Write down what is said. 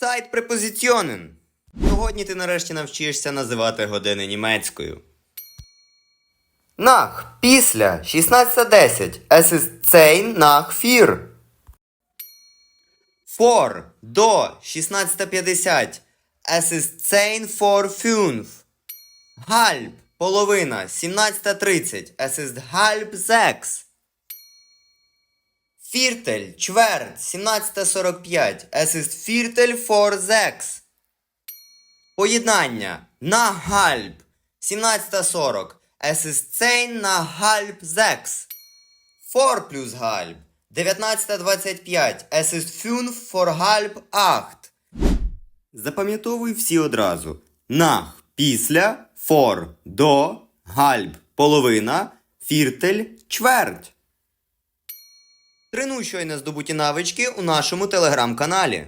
Сайт препозиціонен. Сьогодні ти нарешті навчишся називати години німецькою. Nach після 16.10. Es ist 10 nach 4. For до 16.50. Es ist 10 vor 5. Halb половина 17.30. Es ist halb 6. Viertel, чверть, 17.45. Es ist Viertel vor 6. Поєднання. На halb. 17.40. Es ist 10 на halb 6. For плюс halb. 19.25. Es ist 5 vor halb 8. Запам'ятовуй всі одразу. Nach – після, for – до, halb – половина, фіртель – чверть. Тренуй щойно здобуті навички у нашому телеграм-каналі.